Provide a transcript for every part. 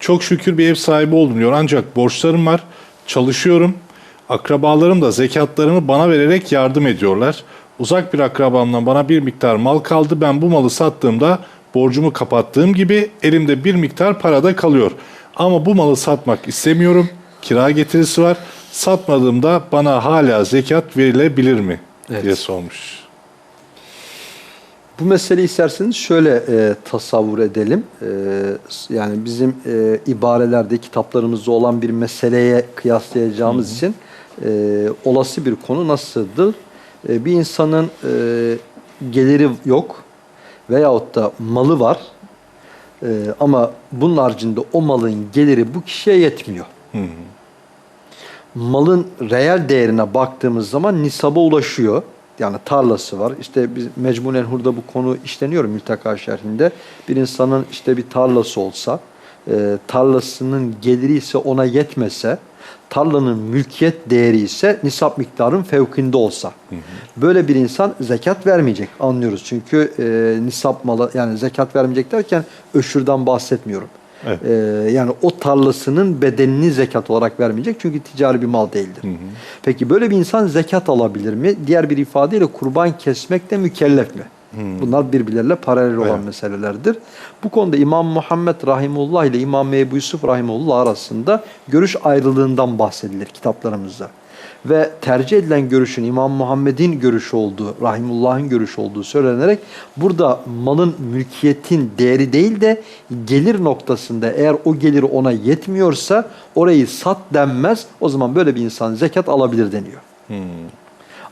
Çok şükür bir ev sahibi oldum diyor. Ancak borçlarım var. Çalışıyorum. Akrabalarım da zekatlarımı bana vererek yardım ediyorlar. Uzak bir akrabamdan bana bir miktar mal kaldı. Ben bu malı sattığımda borcumu kapattığım gibi elimde bir miktar para da kalıyor. Ama bu malı satmak istemiyorum. Kira getirisi var. Satmadığımda bana hala zekat verilebilir mi? Evet. diye sormuş. Bu meseleyi isterseniz şöyle e, tasavvur edelim. E, yani bizim e, ibarelerde, kitaplarımızda olan bir meseleye kıyaslayacağımız için e, olası bir konu nasıldır? E, bir insanın e, geliri yok veyahut da malı var e, ama bunun haricinde o malın geliri bu kişiye yetmiyor. malın reel değerine baktığımız zaman nisaba ulaşıyor. Yani tarlası var. İşte biz Mecmunen Hur'da bu konu işleniyor Mülteka şerhinde. Bir insanın işte bir tarlası olsa, e, tarlasının geliri ise ona yetmese, tarlanın mülkiyet değeri ise nisap miktarın fevkinde olsa. Böyle bir insan zekat vermeyecek anlıyoruz. Çünkü e, nisap malı yani zekat vermeyecek derken öşürden bahsetmiyorum. Evet. Ee, yani o tarlasının bedenini zekat olarak vermeyecek çünkü ticari bir mal değildir. Peki böyle bir insan zekat alabilir mi? Diğer bir ifadeyle kurban kesmekle mükellef mi? Bunlar birbirleriyle paralel olan Evet. meselelerdir. Bu konuda İmam Muhammed Rahimullah ile İmam Ebu Yusuf Rahimullah arasında görüş ayrılığından bahsedilir kitaplarımızda. Ve tercih edilen görüşün İmam Muhammed'in görüşü olduğu, Rahimullah'ın görüşü olduğu söylenerek burada malın mülkiyetin değeri değil de gelir noktasında eğer o gelir ona yetmiyorsa orayı sat denmez. O zaman böyle bir insan zekat alabilir deniyor.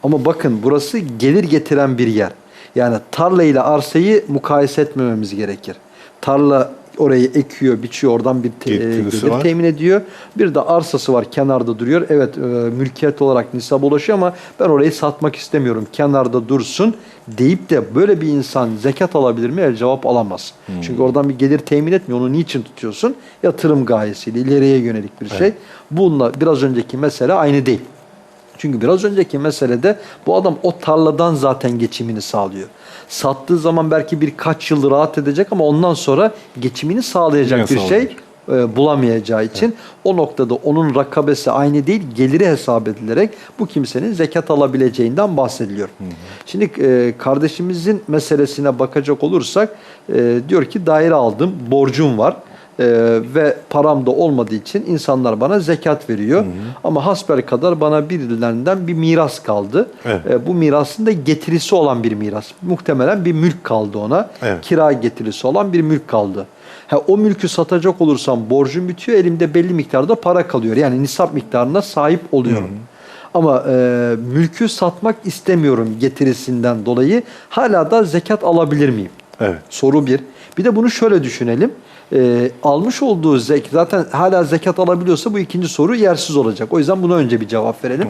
Ama bakın burası gelir getiren bir yer. Yani tarla ile arsayı mukayese etmememiz gerekir. Tarla orayı ekiyor, biçiyor, oradan bir te- gelir var. temin ediyor. Bir de arsası var, kenarda duruyor. Evet, e, mülkiyet olarak nisab ulaşıyor ama ben orayı satmak istemiyorum, kenarda dursun deyip de böyle bir insan zekat alabilir mi? El cevap alamaz. Çünkü oradan bir gelir temin etmiyor. Onu niçin tutuyorsun? Yatırım gayesiyle, ileriye yönelik bir şey. Bununla biraz önceki mesele aynı değil. Çünkü biraz önceki meselede bu adam o tarladan zaten geçimini sağlıyor. Sattığı zaman belki birkaç yıl rahat edecek ama ondan sonra geçimini sağlayacak Yine bir şey sağlayacak. e, bulamayacağı için o noktada onun rakabesi aynı değil, geliri hesap edilerek bu kimsenin zekat alabileceğinden bahsediliyor. Şimdi e, kardeşimizin meselesine bakacak olursak e, diyor ki daire aldım, borcum var. Ee, ve param da olmadığı için insanlar bana zekat veriyor. Ama hasbel kadar bana birilerinden bir miras kaldı. Evet. Ee, bu mirasın da getirisi olan bir miras. Muhtemelen bir mülk kaldı ona. Evet. Kira getirisi olan bir mülk kaldı. Ha, o mülkü satacak olursam borcum bitiyor, elimde belli miktarda para kalıyor. Yani nisap miktarına sahip oluyorum. Ama e, mülkü satmak istemiyorum getirisinden dolayı hala da zekat alabilir miyim? Evet. Soru bir. Bir de bunu şöyle düşünelim. Ee, almış olduğu zek zaten hala zekat alabiliyorsa bu ikinci soru yersiz olacak. O yüzden buna önce bir cevap verelim.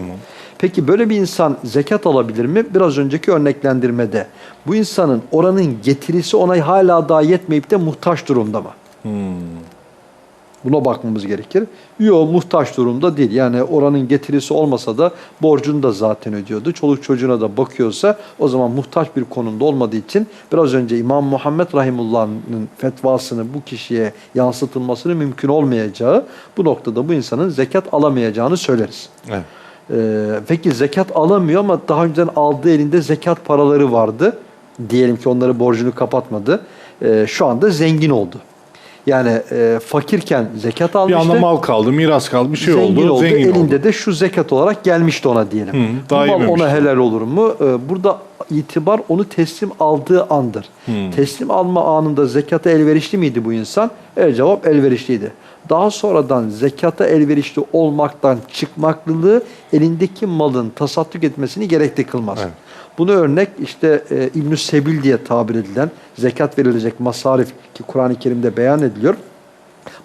Peki böyle bir insan zekat alabilir mi? Biraz önceki örneklendirmede bu insanın oranın getirisi ona hala daha yetmeyip de muhtaç durumda mı? Buna bakmamız gerekir. Yok muhtaç durumda değil. Yani oranın getirisi olmasa da borcunu da zaten ödüyordu. Çoluk çocuğuna da bakıyorsa o zaman muhtaç bir konumda olmadığı için biraz önce İmam Muhammed Rahimullah'ın fetvasını bu kişiye yansıtılmasının mümkün olmayacağı bu noktada bu insanın zekat alamayacağını söyleriz. Evet. Ee, peki zekat alamıyor ama daha önceden aldığı elinde zekat paraları vardı. Diyelim ki onları borcunu kapatmadı. Ee, şu anda zengin oldu. Yani e, fakirken zekat Bir almıştı. anda mal kaldı, miras kaldı, bir şey zengin oldu, zengin elinde oldu. de şu zekat olarak gelmişti ona diyelim. Hı, Bu daha mal yememişti. ona helal olur mu? Ee, burada itibar onu teslim aldığı andır. Teslim alma anında zekata elverişli miydi bu insan? Evet cevap elverişliydi. Daha sonradan zekata elverişli olmaktan çıkmaklılığı elindeki malın tasadduk etmesini gerekli kılmaz. Evet. Bunu örnek işte e, İbn-i Sebil diye tabir edilen zekat verilecek masarif ki Kur'an-ı Kerim'de beyan ediliyor.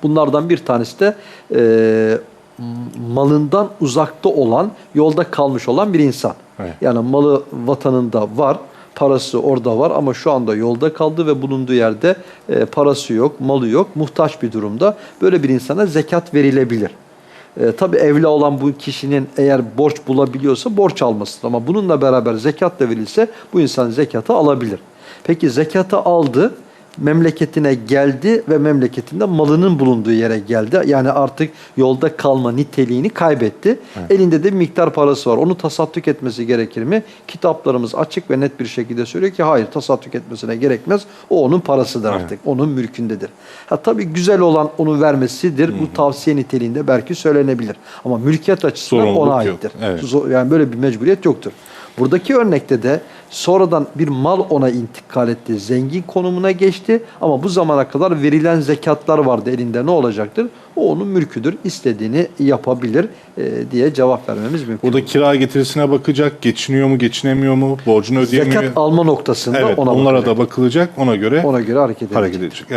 Bunlardan bir tanesi de e, malından uzakta olan, yolda kalmış olan bir insan. Evet. Yani malı vatanında var, parası orada var ama şu anda yolda kaldı ve bulunduğu yerde e, parası yok, malı yok, muhtaç bir durumda. Böyle bir insana zekat verilebilir. E, tabii evli olan bu kişinin eğer borç bulabiliyorsa borç almasıdır. Ama bununla beraber zekat da verilse bu insan zekatı alabilir. Peki zekatı aldı memleketine geldi ve memleketinde malının bulunduğu yere geldi. Yani artık yolda kalma niteliğini kaybetti. Elinde de bir miktar parası var. Onu tasadduk etmesi gerekir mi? Kitaplarımız açık ve net bir şekilde söylüyor ki hayır tasadduk etmesine gerekmez. O onun parasıdır artık. Onun mülkündedir. Ha tabii güzel olan onu vermesidir. Bu tavsiye niteliğinde belki söylenebilir. Ama mülkiyet açısından Sorumluluk ona yok. aittir. Evet. Yani böyle bir mecburiyet yoktur. Buradaki örnekte de sonradan bir mal ona intikal etti. Zengin konumuna geçti ama bu zamana kadar verilen zekatlar vardı elinde ne olacaktır? O onun mülküdür. İstediğini yapabilir e, diye cevap vermemiz mümkün. Burada kira getirisine bakacak. Geçiniyor mu, geçinemiyor mu? Borcunu ödeyemiyor. Zekat alma noktasında evet, ona onlara bakacak. da bakılacak. Ona göre ona göre hareket edecek. hareket edecek.